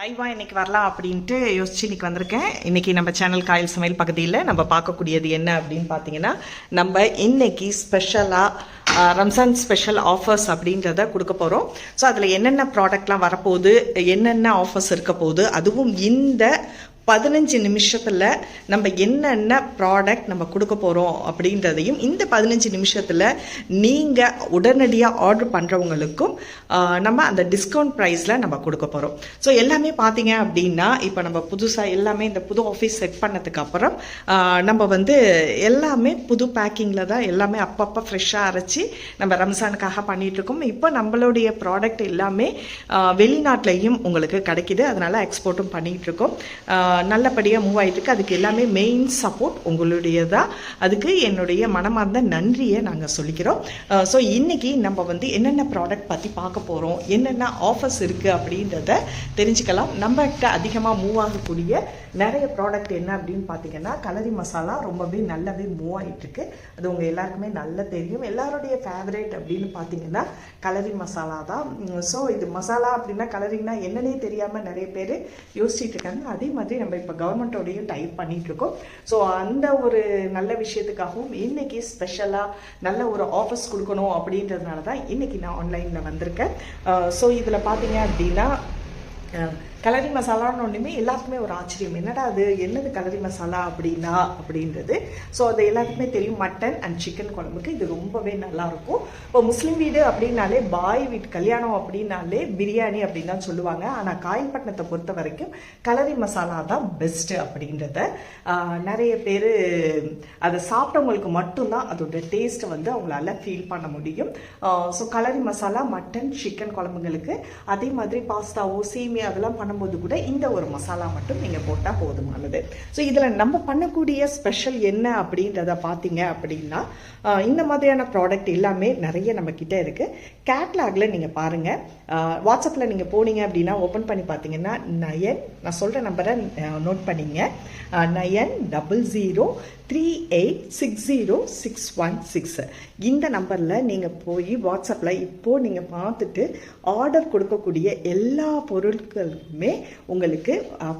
லைவாக இன்னைக்கு வரலாம் அப்படின்ட்டு யோசிச்சு இன்னைக்கு வந்திருக்கேன். இன்றைக்கி நம்ம சேனல் காயல் சமையல் பகுதியில் நம்ம பார்க்கக்கூடியது என்ன அப்படின்னு பார்த்தீங்கன்னா நம்ம இன்றைக்கி ஸ்பெஷலாக ரம்ஜான் ஸ்பெஷல் ஆஃபர்ஸ் அப்படின்றத கொடுக்க போகிறோம் ஸோ அதில் என்னென்ன ப்ராடக்ட்லாம் வரப்போகுது என்னென்ன ஆஃபர்ஸ் இருக்க போகுது அதுவும் இந்த பதினஞ்சு நிமிஷத்தில் நம்ம என்னென்ன ப்ராடக்ட் நம்ம கொடுக்க போகிறோம் அப்படின்றதையும் இந்த பதினஞ்சு நிமிஷத்தில் நீங்கள் உடனடியாக ஆர்டர் பண்ணுறவங்களுக்கும் நம்ம அந்த டிஸ்கவுண்ட் ப்ரைஸில் நம்ம கொடுக்க போகிறோம் ஸோ எல்லாமே பார்த்தீங்க அப்படின்னா இப்போ நம்ம புதுசாக எல்லாமே இந்த புது ஆஃபீஸ் செட் பண்ணதுக்கப்புறம் நம்ம வந்து எல்லாமே புது பேக்கிங்கில் தான் எல்லாமே அப்பப்போ ஃப்ரெஷ்ஷாக அரைச்சி நம்ம ரம்ஜானுக்காக பண்ணிகிட்ருக்கோம் இப்போ நம்மளுடைய ப்ராடக்ட் எல்லாமே வெளிநாட்டிலையும் உங்களுக்கு கிடைக்கிது. அதனால் எக்ஸ்போர்ட்டும் பண்ணிகிட்ருக்கோம் இருக்கோம் நல்லபடியாக மூவ் ஆகிட்டுருக்கு அதுக்கு எல்லாமே மெயின் சப்போர்ட் உங்களுடையதான் அதுக்கு என்னுடைய மனமார்ந்த நன்றியை நாங்கள் சொல்லிக்கிறோம். ஸோ இன்றைக்கி நம்ம வந்து என்னென்ன ப்ராடக்ட் பற்றி பார்க்க போகிறோம் என்னென்ன ஆஃபர்ஸ் இருக்குது அப்படின்றத தெரிஞ்சுக்கலாம். நம்மகிட்ட அதிகமாக மூவ் ஆகக்கூடிய நிறைய ப்ராடக்ட் என்ன அப்படின்னு பார்த்தீங்கன்னா கலரி மசாலா ரொம்பவே நல்லாவே மூவ் ஆகிட்டுருக்கு அது உங்கள் எல்லாருக்குமே நல்லா தெரியும். எல்லாருடைய ஃபேவரேட் அப்படின்னு பார்த்தீங்கன்னா கலரி மசாலா தான். ஸோ இது மசாலா அப்படின்னா கலரிங்னா என்னன்னே தெரியாமல் நிறைய பேர் யோசிச்சுட்டு இருக்காங்க. அதே மாதிரி நம்ம இப்போ கவர்மெண்ட்டோடையும் டைப் பண்ணிகிட்டு இருக்கோம் ஸோ அந்த ஒரு நல்ல விஷயத்துக்காகவும் இன்றைக்கி ஸ்பெஷலாக நல்ல ஒரு ஆஃபர்ஸ் கொடுக்கணும் அப்படின்றதுனால தான் இன்றைக்கி நான் ஆன்லைனில் வந்திருக்கேன். Uh, ஸோ இதில் பார்த்தீங்க அப்படின்னா uh, கலரி மசாலான்னு ஒன்றுமே எல்லாத்துக்குமே ஒரு ஆச்சரியம். என்னடா அது? என்னது கலரி மசாலா அப்படின்னா? அப்படின்றது. ஸோ அது எல்லாத்துக்குமே தெரியும். மட்டன் அண்ட் சிக்கன் குழம்புக்கு இது ரொம்பவே நல்லாயிருக்கும். இப்போ முஸ்லீம் வீடு அப்படின்னாலே பாய் வீட்டு கல்யாணம் அப்படின்னாலே பிரியாணி அப்படின்னு தான் சொல்லுவாங்க. ஆனால் காயல்பட்டினத்தை பொறுத்த வரைக்கும் கலரி மசாலா தான் பெஸ்ட்டு அப்படின்றத நிறைய பேர் அதை சாப்பிட்டவங்களுக்கு மட்டும்தான் அதோட டேஸ்ட்டை வந்து அவங்களால ஃபீல் பண்ண முடியும். ஸோ கலரி மசாலா மட்டன் சிக்கன் குழம்புங்களுக்கு அதே மாதிரி பாஸ்தாவோ சேமியா அதெல்லாம் பண்ணும்போது கூட இந்த ஒரு மசாலா மட்டும் நீங்கள் போட்டால் போதுமானது. ஸோ இதில் நம்ம பண்ணக்கூடிய ஸ்பெஷல் என்ன அப்படின்றத பார்த்தீங்க அப்படின்னா இந்த மாதிரியான ப்ராடக்ட் எல்லாமே நிறைய நம்ம கிட்ட இருக்கு. கேட்லாகில் நீங்கள் பாருங்கள் வாட்ஸ்அப்பில் நீங்கள் போனீங்க அப்படின்னா ஓப்பன் பண்ணி பார்த்தீங்கன்னா நயன் நான் சொல்கிற நம்பரை நோட் பண்ணிங்க. Nine double zero three eight six zero six one six இந்த நம்பரில் நீங்கள் போய் வாட்ஸ்அப்பில் இப்போது நீங்கள் பார்த்துட்டு ஆர்டர் கொடுக்கக்கூடிய எல்லா பொருட்களுக்குமே உங்களுக்கு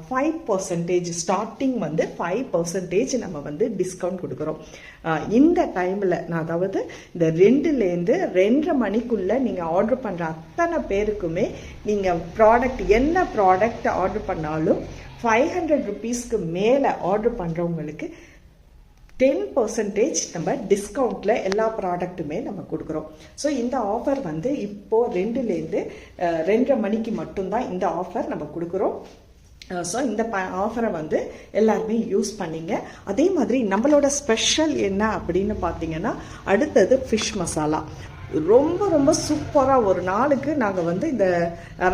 ஃபைவ் பர்சன்டேஜ் ஸ்டார்டிங் வந்து ஃபைவ் பர்சன்டேஜ் நம்ம வந்து டிஸ்கவுண்ட் கொடுக்குறோம். இந்த டைமில் நான் அதாவது இந்த ரெண்டுலேருந்து ரெண்டரை மணிக்குள்ளே நீங்கள் ஆர்டர் பண்ணுற அத்தனை பேருக்குமே நீங்கள் ப்ராடக்ட் என்ன ப்ராடக்ட் ஆர்டர் பண்ணாலும் ஃபைவ் ஹண்ட்ரட் ருபீஸ்க்கு மேலே ஆர்டர் பண்ணுறவங்களுக்கு டென் பர்சன்டேஜ் நம்ம டிஸ்கவுண்ட்டில் எல்லா ப்ராடக்ட்டுமே நம்ம கொடுக்குறோம். ஸோ இந்த ஆஃபர் வந்து இப்போது ரெண்டுலேருந்து ரெண்டரை மணிக்கு மட்டும்தான் இந்த ஆஃபர் நம்ம கொடுக்குறோம். ஸோ இந்த ப ஆஃபரை வந்து எல்லாருமே யூஸ் பண்ணிங்க. அதே மாதிரி நம்மளோட ஸ்பெஷல் என்ன அப்படின்னு பார்த்தீங்கன்னா அடுத்தது ஃபிஷ் மசாலா ரொம்ப ரொம்ப சூப்பராக ஒரு நாளுக்கு நாங்கள் வந்து இந்த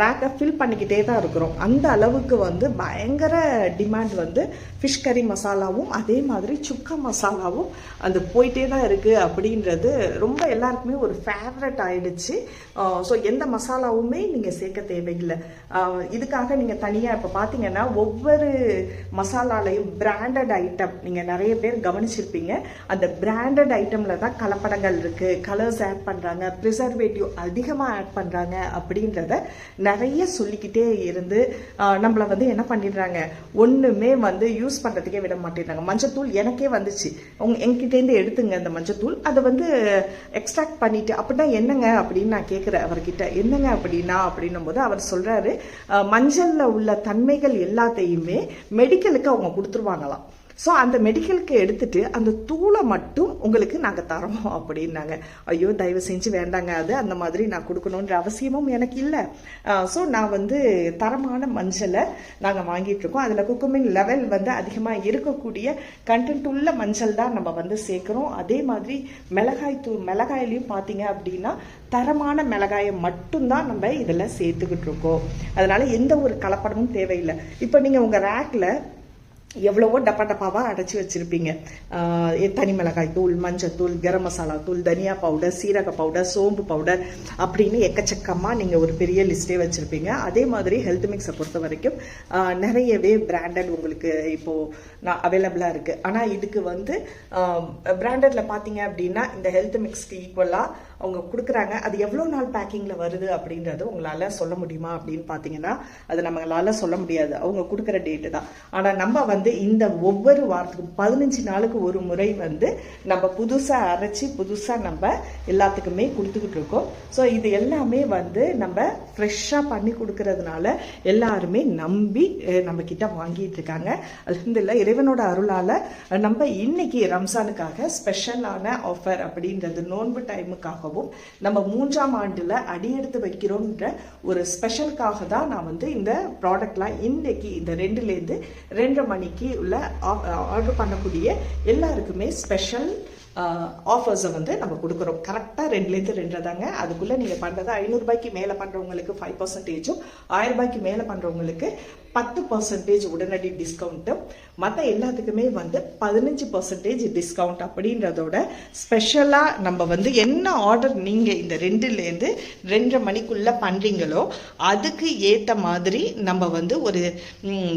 ரேக்கை ஃபில் பண்ணிக்கிட்டே தான் இருக்கிறோம். அந்த அளவுக்கு வந்து பயங்கர டிமாண்ட் வந்து ஃபிஷ் கறி மசாலாவும் அதே மாதிரி சுக்கா மசாலாவும் அது போயிட்டே தான் இருக்குது அப்படின்றது ரொம்ப எல்லாருக்குமே ஒரு ஃபேவரட் ஆயிடுச்சு. ஸோ எந்த மசாலாவுமே நீங்கள் சேர்க்க தேவையில்லை. இதுக்காக நீங்கள் தனியாக இப்போ பார்த்தீங்கன்னா ஒவ்வொரு மசாலாலையும் பிராண்டட் ஐட்டம் நீங்கள் நிறைய பேர் கவனிச்சிருப்பீங்க. அந்த பிராண்டட் ஐட்டமில் தான் கலப்படங்கள் இருக்குது கலர்ஸ் ஆட் பண்ணுறாங்க ப்ரிசர்வேட்டிவ் அதிகமாக ஆட் பண்ணுறாங்க அப்படின்றத நிறைய சொல்லிக்கிட்டே இருந்து நம்மளை வந்து என்ன பண்ணிடுறாங்க? ஒன்றுமே வந்து யூஸ் பண்ணுறதுக்கே விட மாட்டேறாங்க மஞ்சத்தூள் எனக்கே வந்துச்சு. உங் என்கிட்டேருந்து எடுத்துங்க அந்த மஞ்சத்தூள். அதை வந்து எக்ஸ்ட்ராக்ட் பண்ணிட்டு அப்படின்னா என்னங்க அப்படின்னு நான் கேட்குறேன் அவர்கிட்ட. என்னங்க அப்படின்னா அப்படின்னும் போது அவர் சொல்கிறாரு மஞ்சளில் உள்ள தன்மைகள் எல்லாத்தையுமே மெடிக்கலுக்கு அவங்க கொடுத்துருவாங்களாம். ஸோ அந்த மெடிக்கலுக்கு எடுத்துட்டு அந்த தூளை மட்டும் உங்களுக்கு நாங்கள் தரோம் அப்படின்னாங்க. ஐயோ தயவு செஞ்சு வேண்டாங்க அது அந்த மாதிரி நான் கொடுக்கணுன்ற அவசியமும் எனக்கு இல்லை. ஸோ நான் வந்து தரமான மஞ்சளை நாங்கள் வாங்கிட்டு இருக்கோம். அதில் குக்குமின் லெவல் வந்து அதிகமாக இருக்கக்கூடிய கண்டென்ட் உள்ள மஞ்சள் தான் நம்ம வந்து சேர்க்குறோம். அதே மாதிரி மிளகாய் தூள் மிளகாயிலையும் பார்த்தீங்க அப்படின்னா தரமான மிளகாயை மட்டும்தான் நம்ம இதில் சேர்த்துக்கிட்டு இருக்கோம். அதனால் எந்த ஒரு கலப்படமும் தேவையில்லை. இப்போ நீங்கள் உங்கள் ரேக்கில் எவ்வளவோ டப்பா டப்பாவாக அடைச்சி வச்சுருப்பீங்க. தனி மிளகாய் தூள் மஞ்சத்தூள் கரம் மசாலா தூள் தனியா பவுடர் சீரக பவுடர் சோம்பு பவுடர் அப்படின்னு எக்கச்சக்கமாக நீங்கள் ஒரு பெரிய லிஸ்ட்டே வச்சுருப்பீங்க. அதே மாதிரி ஹெல்த் மிக்ஸை பொறுத்த வரைக்கும் நிறையவே பிராண்டட் உங்களுக்கு இப்போது நான் அவைலபிளாக இருக்குது ஆனால் இதுக்கு வந்து பிராண்டடில் பார்த்தீங்க அப்படின்னா இந்த ஹெல்த் மிக்ஸ்க்கு ஈக்குவலாக அவங்க கொடுக்குறாங்க. அது எவ்வளோ நாள் பேக்கிங்கில் வருது அப்படின்றது உங்களால் சொல்ல முடியுமா அப்படின்னு பார்த்தீங்கன்னா அது நம்மளால சொல்ல முடியாது. அவங்க கொடுக்குற டேட்டு தான். ஆனால் நம்ம வந்து இந்த ஒவ்வொரு வாரத்துக்கும் பதினஞ்சு நாளுக்கு ஒரு முறை வந்து நம்ம புதுசாக அரைச்சி புதுசாக நம்ம எல்லாத்துக்குமே கொடுத்துக்கிட்டு இருக்கோம். ஸோ இது எல்லாமே வந்து நம்ம ஃப்ரெஷ்ஷாக பண்ணி கொடுக்கறதுனால எல்லாருமே நம்பி நம்ம கிட்ட வாங்கிட்டு இருக்காங்க. அல்ஹம்துலில்லாஹ் இறைவனோட அருளால் நம்ம இன்னைக்கு ரம்சானுக்காக ஸ்பெஷலான ஆஃபர் அப்படின்றது நோன்பு டைமுக்காகவும் நம்ம மூன்றாம் ஆண்டில் அடியெடுத்து வைக்கிறோம்ன்ற ஒரு ஸ்பெஷலுக்காக தான் நான் வந்து இந்த ப்ராடக்ட்லாம் இன்னைக்கு இந்த ரெண்டுலேருந்து ரெண்டரை மணிக்கு உள்ள ஆர்டர் பண்ணக்கூடிய எல்லாருக்குமே ஸ்பெஷல் ஆஃபர்ஸை வந்து நம்ம கொடுக்குறோம். கரெக்டாக ரெண்டுலேருந்து ரெண்டு தாங்க. அதுக்குள்ளே நீங்கள் பண்ணுறது ஐநூறுரூபாய்க்கு மேலே பண்ணுறவங்களுக்கு ஃபைவ் பர்சன்டேஜும் ஆயிரம் ரூபாய்க்கு மேலே பண்ணுறவங்களுக்கு பத்து பர்சன்டேஜ் உடனடி டிஸ்கவுண்ட்டும் மற்ற எல்லாத்துக்குமே வந்து பதினஞ்சு பர்சன்டேஜ் டிஸ்கவுண்ட் அப்படின்றதோட ஸ்பெஷலாக நம்ம வந்து என்ன ஆர்டர் நீங்கள் இந்த ரெண்டுலேருந்து ரெண்டரை மணிக்குள்ளே பண்ணுறீங்களோ அதுக்கு ஏற்ற மாதிரி நம்ம வந்து ஒரு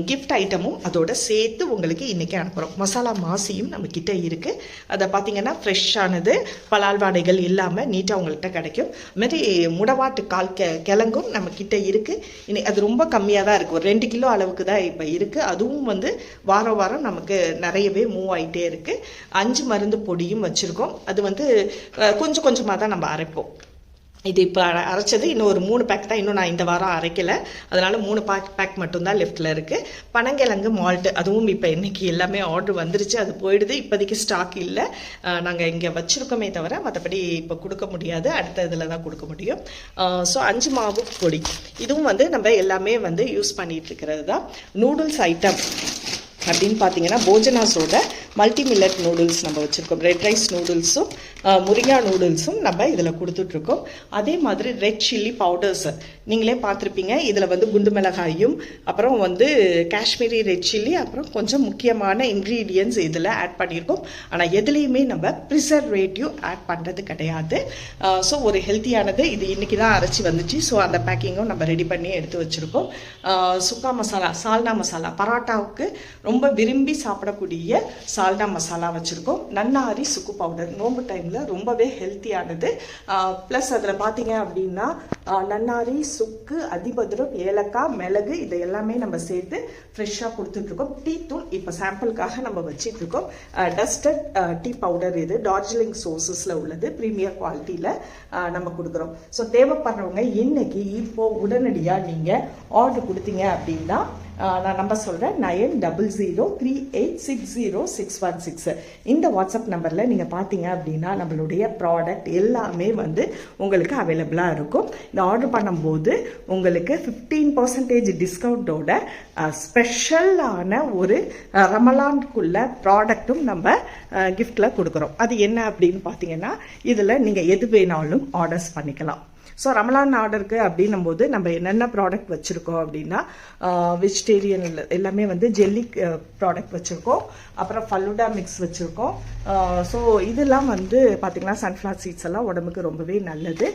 கிஃப்ட் ஐட்டமும் அதோட சேர்த்து உங்களுக்கு இன்றைக்கி அனுப்புகிறோம் மசாலா மாசியும் நம்ம இருக்குது அதை பார்த்தீங்கன்னா ஃப்ரெஷ்ஷானது பலால் வாடைகள் இல்லாமல் நீட்டாக உங்கள்கிட்ட கிடைக்கும். அது மாதிரி முடவாட்டு கால் கெ கிழங்கும் நம்ம இருக்குது இன்னைக்கு அது ரொம்ப கம்மியாக தான் இருக்குது ஒரு ரெண்டு கிலோ அளவுக்கு தான் இப்போ இருக்குது அதுவும் வந்து வாரம் வாரம் நமக்கு நிறையவே மூவ் ஆகிட்டே இருக்குது அஞ்சு மருந்து பொடியும் வச்சுருக்கோம். அது வந்து கொஞ்சம் கொஞ்சமாக தான் நம்ம அரைப்போம். இது இப்போ அரைச்சது. இன்னும் ஒரு மூணு பேக் தான் இன்னும் நான் இந்த வாரம் அரைக்கல. அதனால மூணு பேக் பேக் மட்டும்தான் லெஃப்டில் இருக்குது பனங்கிழங்கு மால்ட்டு அதுவும் இப்போ இன்றைக்கி எல்லாமே ஆர்டர் வந்துருச்சு அது போயிடுது. இப்போதைக்கு ஸ்டாக் இல்லை. நாங்கள் இங்கே வச்சுருக்கோமே தவிர மற்றபடி இப்போ கொடுக்க முடியாது. அடுத்த இதில் தான் கொடுக்க முடியும். ஸோ அஞ்சு மாவு பொடி. இதுவும் வந்து நம்ம எல்லாமே வந்து யூஸ் பண்ணிகிட்டு இருக்கிறது தான். நூடுல்ஸ் ஐட்டம் அப்படின்னு பார்த்தீங்கன்னா போஜனாஸோட மல்டி மில்லட் நூடுல்ஸ் நம்ம வச்சுருக்கோம். ரெட் ரைஸ் நூடுல்ஸும் முருங்கா நூடுல்ஸும் நம்ம இதில் கொடுத்துட்ருக்கோம். அதே மாதிரி ரெட் சில்லி பவுடர்ஸ் நீங்களே பார்த்துருப்பீங்க. இதில் வந்து குண்டு மிளகாயும் அப்புறம் வந்து காஷ்மீரி ரெட் சில்லி அப்புறம் கொஞ்சம் முக்கியமான இன்க்ரீடியன்ஸ் இதில் ஆட் பண்ணியிருக்கோம். ஆனால் எதுலேயுமே நம்ம ப்ரிசர்வேட்டிவ் ஆட் பண்ணுறது கிடையாது. ஸோ ஒரு ஹெல்த்தியானது இது இன்றைக்கி தான் அரைச்சி வந்துச்சு. ஸோ அந்த பேக்கிங்கும் நம்ம ரெடி பண்ணி எடுத்து வச்சுருக்கோம். சுக்கா மசாலா சால்னா மசாலா பரோட்டாவுக்கு ரொம்ப ரொம்ப விரும்பி சாப்பிடக்கூடிய சால்னா மசாலா வச்சுருக்கோம். நன்னாரி சுக்கு பவுடர் நோம்பு டைமில் ரொம்பவே ஹெல்த்தியானது ப்ளஸ் அதில் பார்த்தீங்க அப்படின்னா நன்னாரி சுக்கு அதிபதுரம் ஏலக்காய் மிளகு இதை எல்லாமே நம்ம சேர்த்து ஃப்ரெஷ்ஷாக கொடுத்துட்ருக்கோம். டீ தூள் இப்போ சாம்பிளுக்காக நம்ம வச்சிட்ருக்கோம். டஸ்டட் டீ பவுடர் இது டார்ஜிலிங் சோர்சஸில் உள்ளது. ப்ரீமியர் குவாலிட்டியில் நம்ம கொடுக்குறோம். ஸோ தேவைப்படுறவங்க இன்னைக்கு இப்போ உடனடியாக நீங்கள் ஆர்டர் கொடுத்தீங்க அப்படின்னா நான் நம்பர் சொல்கிறேன் nine double zero three eight six zero six one six. இந்த வாட்ஸ்அப் நம்பரில் நீங்கள் பார்த்தீங்க அப்படின்னா நம்மளுடைய ப்ராடக்ட் எல்லாமே வந்து உங்களுக்கு அவைலபிளாக இருக்கும். இந்த ஆர்டர் பண்ணும்போது உங்களுக்கு ஃபிஃப்டீன் பர்சன்டேஜ் டிஸ்கவுண்ட்டோட ஸ்பெஷலான ஒரு ரமலான்குள்ள ப்ராடக்ட்டும் நம்ம கிஃப்டில் கொடுக்குறோம். அது என்ன அப்படின்னு பார்த்தீங்கன்னா இதில் நீங்கள் எது வேணாலும் ஆர்டர்ஸ் பண்ணிக்கலாம். ஸோ ரமலான் ஆர்டருக்கு அப்படின்னும் போது நம்ம என்னென்ன ப்ராடக்ட் வச்சுருக்கோம் அப்படின்னா வெஜிடேரியன் எல்லாமே வந்து ஜெல்லி ப்ராடக்ட் வச்சுருக்கோம். அப்புறம் ஃபல்லுடா மிக்ஸ் வச்சுருக்கோம். ஸோ இதெல்லாம் வந்து பார்த்திங்கன்னா சன்ஃப்ளவர் சீட்ஸ் எல்லாம் உடம்புக்கு ரொம்பவே நல்லது.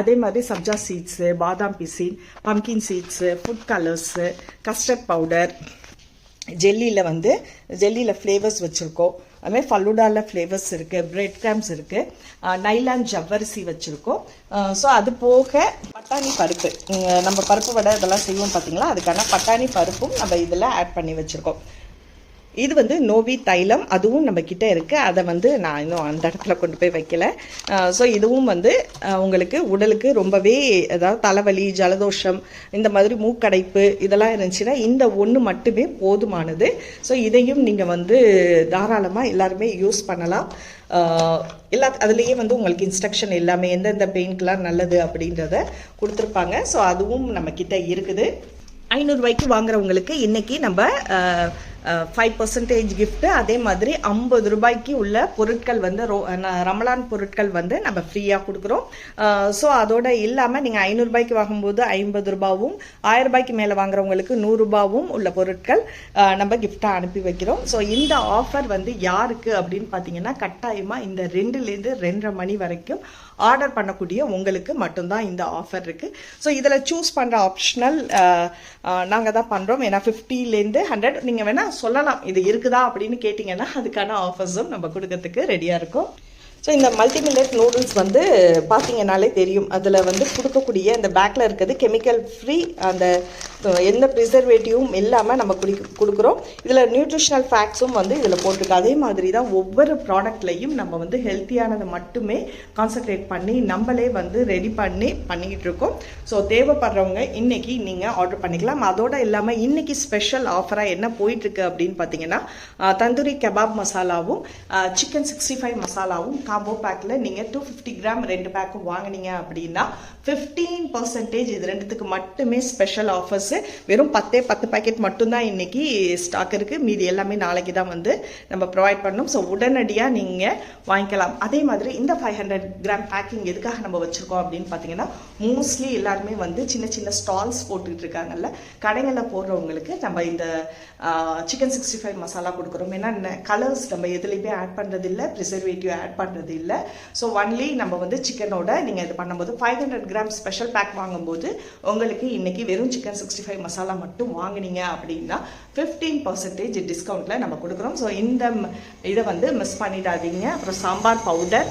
அதே மாதிரி சப்ஜா சீட்ஸு பாதாம் பிசின் pumpkin seeds food colours custard powder ஜெல்லியில் வந்து ஜெல்லியில் ஃப்ளேவர்ஸ் வச்சுருக்கோம். அதுமாதிரி ஃபல்லூடாவில் ஃப்ளேவர்ஸ் இருக்குது பிரெட் கிராம்ஸ் இருக்குது நைலான் ஜவ்வரிசி வச்சுருக்கோம். ஸோ அது போக பட்டாணி பருப்பு. நம்ம பருப்பு வடை இதெல்லாம் செய்வோம் பார்த்தீங்களா அதுக்கான பட்டாணி பருப்பும் நம்ம இதில் ஆட் பண்ணி வச்சுருக்கோம். இது வந்து நோவி தைலம் அதுவும் நம்ம கிட்ட இருக்கு. அதை வந்து நான் இன்னும் அந்த இடத்துல கொண்டு போய் வைக்கல. ஸோ இதுவும் வந்து உங்களுக்கு உடலுக்கு ரொம்பவே அதாவது தலைவலி ஜலதோஷம் இந்த மாதிரி மூக்கடைப்பு இதெல்லாம் இருந்துச்சுன்னா இந்த ஒன்று மட்டுமே போதுமானது. ஸோ இதையும் நீங்கள் வந்து தாராளமாக எல்லாருமே யூஸ் பண்ணலாம். எல்லா அதுலேயே வந்து உங்களுக்கு இன்ஸ்ட்ரக்ஷன் எல்லாமே எந்தெந்த பெயின்க்கெலாம் நல்லது அப்படின்றத கொடுத்துருப்பாங்க. ஸோ அதுவும் நம்ம கிட்ட இருக்குது. ஐநூறுரூவாய்க்கு வாங்குறவங்களுக்கு இன்னைக்கு நம்ம ஃபைவ் பர்சன்டேஜ் கிஃப்ட்டு அதே மாதிரி ஐம்பது ரூபாய்க்கு உள்ள பொருட்கள் வந்து ரோ- ரமலான் பொருட்கள் வந்து நம்ம ஃப்ரீயாக கொடுக்குறோம். ஸோ அதோட இல்லாமல் நீங்கள் ஐநூறுரூபாய்க்கு வாங்கும்போது ஐம்பது ரூபாவும் ஆயிரம் ரூபாய்க்கு மேலே வாங்குறவங்களுக்கு நூறுரூபாவும் உள்ள பொருட்கள் நம்ம கிஃப்டாக அனுப்பி வைக்கிறோம். ஸோ இந்த ஆஃபர் வந்து யாருக்கு அப்படின்னு பார்த்தீங்கன்னா கட்டாயமாக இந்த ரெண்டுலேருந்து ரெண்டரை மணி வரைக்கும் ஆர்டர் பண்ணக்கூடிய உங்களுக்கு மட்டும்தான் இந்த ஆஃபர் இருக்குது ஸோ இதில் சூஸ் பண்ணுற ஆப்ஷனல் நாங்கள் தான் பண்ணுறோம் ஏன்னா ஃபிஃப்டிலேருந்து ஹண்ட்ரட் நீங்கள் வேணால் சொல்லலாம் இது இருக்குதா அப்படின்னு கேட்டிங்கன்னா அதுக்கான ஆஃபர்ஸும் நம்ம கொடுக்கறதுக்கு ரெடியாக இருக்கும். ஸோ இந்த மல்டிமில்லட் நூடுல்ஸ் வந்து பார்த்தீங்கனாலே தெரியும். அதில் வந்து கொடுக்கக்கூடிய இந்த பேக்கில் இருக்கிறது கெமிக்கல் ஃப்ரீ அந்த எந்த ப்ரிசர்வேட்டிவும் இல்லாமல் நம்ம குடி கொடுக்குறோம். இதில் நியூட்ரிஷனல் ஃபேக்ட்ஸும் வந்து இதில் போட்டிருக்கு. அதே மாதிரி தான் ஒவ்வொரு ப்ராடக்ட்லையும் நம்ம வந்து ஹெல்த்தியானதை மட்டுமே கான்சென்ட்ரேட் பண்ணி நம்மளே வந்து ரெடி பண்ணி பண்ணிக்கிட்டு இருக்கோம். ஸோ தேவைப்படுறவங்க இன்றைக்கி நீங்கள் ஆர்டர் பண்ணிக்கலாம். அதோட இல்லாமல் இன்றைக்கி ஸ்பெஷல் ஆஃபராக என்ன போயிட்டுருக்கு அப்படின்னு பார்த்தீங்கன்னா தந்தூரி கபாப் மசாலாவும் சிக்கன் சிக்ஸ்டி ஃபைவ் மசாலாவும் காம்போ பேக்கில் நீங்கள் டூ ஃபிஃப்டி கிராம் ரெண்டு பேக்கும் வாங்குனீங்க அப்படின்னா ஃபிஃப்டீன் பர்சன்டேஜ் இது ரெண்டுத்துக்கு மட்டுமே ஸ்பெஷல் ஆஃபர்ஸு வெறும் பத்தே பத்து பேக்கெட் மட்டும்தான் இன்னைக்கு ஸ்டாக் இருக்குது மீதி எல்லாமே நாளைக்கு தான் வந்து நம்ம ப்ரொவைட் பண்ணணும். ஸோ உடனடியாக நீங்கள் வாங்கிக்கலாம். அதே மாதிரி இந்த ஃபைவ் ஹண்ட்ரட் கிராம் பேக்கிங் எதுக்காக நம்ம வச்சுருக்கோம் அப்படின்னு பார்த்தீங்கன்னா மோஸ்ட்லி எல்லாருமே வந்து சின்ன சின்ன ஸ்டால்ஸ் போட்டுக்கிட்டு இருக்காங்கல்ல. கடைகளில் போடுறவங்களுக்கு நம்ம இந்த சிக்கன் சிக்ஸ்டி ஃபைவ் மசாலா கொடுக்குறோம். ஏன்னா கலர்ஸ் நம்ம எதுலேயுமே ஆட் பண்ணுறது இல்லை ப்ரிசர்வேட்டிவ் ஆட் பண்ணுறது இல்லை ஸோ ஒன்லி நம்ம வந்து சிக்கனோட நீங்கள் இது பண்ணும்போது five hundred gram special pack வாங்கும்போது உங்களுக்கு இன்னைக்கு வெறும் சிக்கன் சிக்ஸ்டி ஃபைவ் மசாலா மட்டும் வாங்குனீங்க அப்படின்னா ஃபிஃப்டீன் பர்சன்டேஜ் டிஸ்கவுண்ட்டில் நம்ம கொடுக்குறோம். ஸோ இந்த இதை வந்து மிஸ் பண்ணிடாதீங்க. அப்புறம் சாம்பார் பவுடர்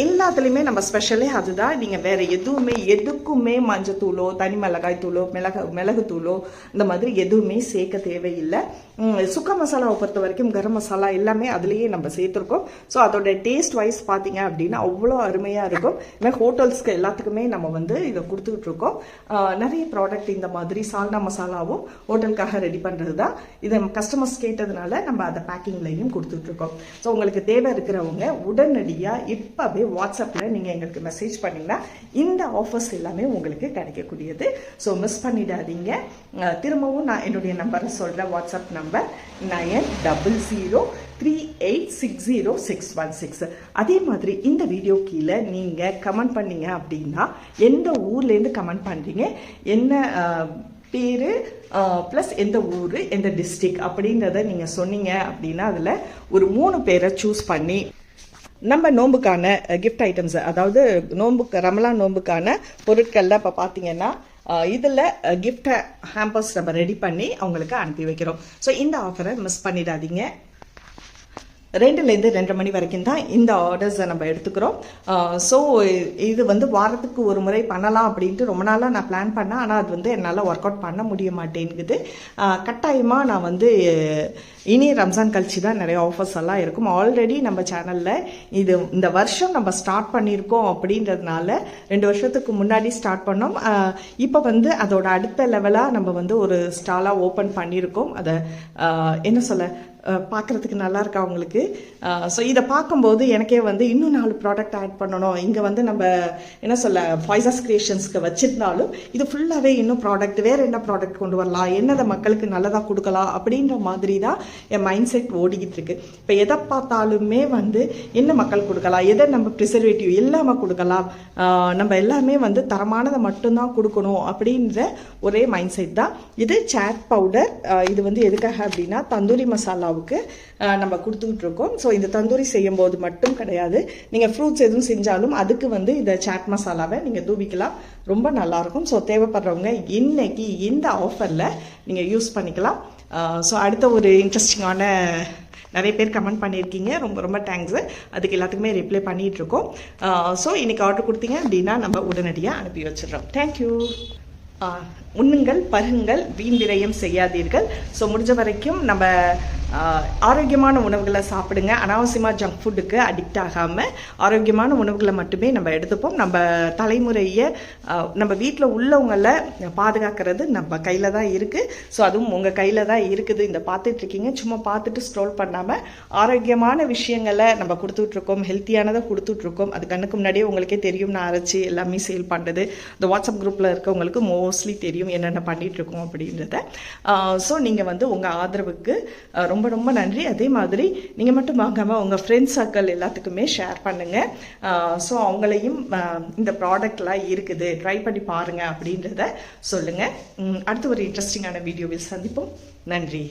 எல்லாத்துலேயுமே நம்ம ஸ்பெஷலே அதுதான். நீங்கள் வேறு எதுவுமே எதுக்குமே மஞ்சத்தூளோ தனி மிளகாய் தூளோ மிளகு மிளகுத்தூளோ இந்த மாதிரி எதுவுமே சேர்க்க தேவையில்லை. சுக்கா சுக்க மசாலாவை பொறுத்த வரைக்கும் கரம் மசாலா எல்லாமே அதுலேயே நம்ம சேர்த்துருக்கோம். ஸோ அதோட டேஸ்ட் வைஸ் பார்த்தீங்க அப்படின்னா அவ்வளோ அருமையாக இருக்கும். இதுமாதிரி ஹோட்டல்ஸ்க்கு எல்லாத்துக்குமே நம்ம வந்து இதை கொடுத்துக்கிட்டு இருக்கோம். நிறைய ப்ராடக்ட் இந்த மாதிரி சால்னா மசாலாவும் ஹோட்டலுக்காக ரெடி பண்ணுறது தான் இதை கஸ்டமர்ஸ் கேட்டதுனால நம்ம அதை பேக்கிங்லையும் கொடுத்துட்ருக்கோம் ஸோ உங்களுக்கு தேவை இருக்கிறவங்க உடனடியாக இப்போ இப்போவே வாட்ஸ்அப்பில் நீங்கள் எங்களுக்கு மெசேஜ் பண்ணிங்கன்னா இந்த ஆஃபர்ஸ் எல்லாமே உங்களுக்கு கிடைக்கக்கூடியது. ஸோ மிஸ் பண்ணிடாதீங்க. திரும்பவும் நான் என்னுடைய நம்பரை சொல்கிறேன் WhatsApp number nine double zero three eight six zero six one six. அதே மாதிரி இந்த வீடியோ கீழே நீங்கள் கமெண்ட் பண்ணீங்க அப்படின்னா எந்த ஊர்லேருந்து கமெண்ட் பண்ணுறீங்க என்ன பேர் ப்ளஸ் எந்த ஊர் எந்த டிஸ்ட்ரிக் அப்படின்றத நீங்கள் சொன்னீங்க அப்படின்னா அதில் ஒரு மூணு பேரை சூஸ் பண்ணி நம்ம நோம்புக்கான கிஃப்ட் ஐட்டம்ஸ் அதாவது நோம்புக்கு ரமலான் நோம்புக்கான பொருட்கள்லாம் இப்போ பார்த்தீங்கன்னா இதில் கிஃப்ட் ஹேம்பர்ஸ் நம்ம ரெடி பண்ணி அவங்களுக்கு அனுப்பி வைக்கிறோம். ஸோ இந்த ஆஃபரை மிஸ் பண்ணிடாதீங்க. ரெண்டுலேருந்து ரெண்டரை மணி வரைக்கும் தான் இந்த ஆர்டர்ஸை நம்ம எடுத்துக்கிறோம். ஸோ இது வந்து வாரத்துக்கு ஒரு முறை பண்ணலாம் அப்படின்ட்டு ரொம்ப நாளாக நான் பிளான் பண்ணேன். ஆனால் அது வந்து என்னால் ஒர்க் அவுட் பண்ண முடிய மாட்டேங்குது. கட்டாயமாக நான் வந்து இனி ரம்ஜான் கழிச்சு தான் நிறைய ஆஃபர்ஸ் எல்லாம் இருக்கும். ஆல்ரெடி நம்ம சேனலில் இது இந்த வருஷம் நம்ம ஸ்டார்ட் பண்ணியிருக்கோம் அப்படின்றதுனால ரெண்டு வருஷத்துக்கு முன்னாடி ஸ்டார்ட் பண்ணோம். இப்போ வந்து அதோட அடுத்த லெவலாக நம்ம வந்து ஒரு ஸ்டாலாக ஓப்பன் பண்ணியிருக்கோம். அதை என்ன சொல்ல பார்க்குறதுக்கு நல்லா இருக்கா உங்களுக்கு? ஸோ இதை பார்க்கும்போது எனக்கே வந்து இன்னும் நாலு ப்ராடக்ட் ஆட் பண்ணணும். இங்கே வந்து நம்ம என்ன சொல்ல ஃபாய்ஸஸ் கிரியேஷன்ஸ்க்கு வச்சிருந்தாலும் இது ஃபுல்லாகவே இன்னும் ப்ராடக்ட் வேறு என்ன ப்ராடக்ட் கொண்டு வரலாம்? என்னதை மக்களுக்கு நல்லதாக கொடுக்கலாம்? அப்படின்ற மாதிரி தான் என் மைண்ட் செட் ஓடிக்கிட்டு இருக்கு. இப்போ எதை பார்த்தாலுமே வந்து என்ன மக்கள் கொடுக்கலாம்? எதை நம்ம ப்ரிசர்வேட்டிவ் இல்லாமல் கொடுக்கலாம்? நம்ம எல்லாமே வந்து தரமானதை மட்டும்தான் கொடுக்கணும் அப்படின்ற ஒரே மைண்ட் செட் தான். இது சேட் பவுடர் இது வந்து எதுக்காக அப்படின்னா தந்தூரி மசாலா அம்மாவுக்கு நம்ம கொடுத்துக்கிட்டு இருக்கோம் ஸோ இந்த தந்தூரி செய்யும் போது மட்டும் கிடையாது. நீங்கள் ஃப்ரூட்ஸ் எதுவும் செஞ்சாலும் அதுக்கு வந்து இந்த சாட் மசாலாவை நீங்கள் தூவிக்கலாம். ரொம்ப நல்லாயிருக்கும். ஸோ தேவைப்படுறவங்க இன்னைக்கு இந்த ஆஃபரில் நீங்கள் யூஸ் பண்ணிக்கலாம். ஸோ அடுத்த ஒரு இன்ட்ரெஸ்டிங்கான நிறைய பேர் கமெண்ட் பண்ணியிருக்கீங்க. ரொம்ப ரொம்ப தேங்க்ஸு அதுக்கு எல்லாத்துக்குமே ரிப்ளை பண்ணிகிட்ருக்கோம் ஸோ இன்றைக்கி ஆர்டர் கொடுத்தீங்க அப்படின்னா நம்ம உடனடியாக அனுப்பி வச்சிடுறோம். தேங்க்யூ உண்ணுங்கள் பருங்கள் வீண் விரயம் செய்யாதீர்கள். ஸோ முடிஞ்ச வரைக்கும் நம்ம ஆரோக்கியமான உணவுகளை சாப்பிடுங்க. அனாவசியமாக ஜங்க் ஃபுட்டுக்கு அடிக்ட் ஆகாமல் ஆரோக்கியமான உணவுகளை மட்டுமே நம்ம எடுத்துப்போம். நம்ம தலைமுறையை நம்ம வீட்டில் உள்ளவங்களை பாதுகாக்கிறது நம்ம கையில் தான் இருக்குது ஸோ அதுவும் உங்கள் கையில் தான் இருக்குது. இந்த பார்த்துட்ருக்கீங்க சும்மா பார்த்துட்டு ஸ்க்ரோல் பண்ணாமல் ஆரோக்கியமான விஷயங்களை நம்ம கொடுத்துட்ருக்கோம் ஹெல்த்தியானதை கொடுத்துட்ருக்கோம் அது கண்ணுக்கு முன்னாடியே உங்களுக்கே தெரியும். நான் அரைச்சி எல்லாமே சேல் பண்ணுறது இந்த வாட்ஸ்அப் குரூப்பில் இருக்கவங்களுக்கு மோஸ்ட்லி தெரியும் என்னென்ன பண்ணிகிட்ருக்கோம் அப்படின்றத. ஸோ நீங்கள் வந்து உங்கள் ஆதரவுக்கு ரொம்ப ரொம்ப ரொம்ப நன்றி. அதே மாதிரி நீங்கள் மட்டும் வாங்காமல் உங்கள் ஃப்ரெண்ட்ஸ் சர்க்கிள் எல்லாத்துக்குமே ஷேர் பண்ணுங்கள் ஸோ அவங்களையும் இந்த ப்ராடக்ட்லாம் இருக்குது. ட்ரை பண்ணி பாருங்கள் அப்படின்றத சொல்லுங்கள் அடுத்து ஒரு இன்ட்ரெஸ்டிங்கான வீடியோவில் சந்திப்போம். நன்றி.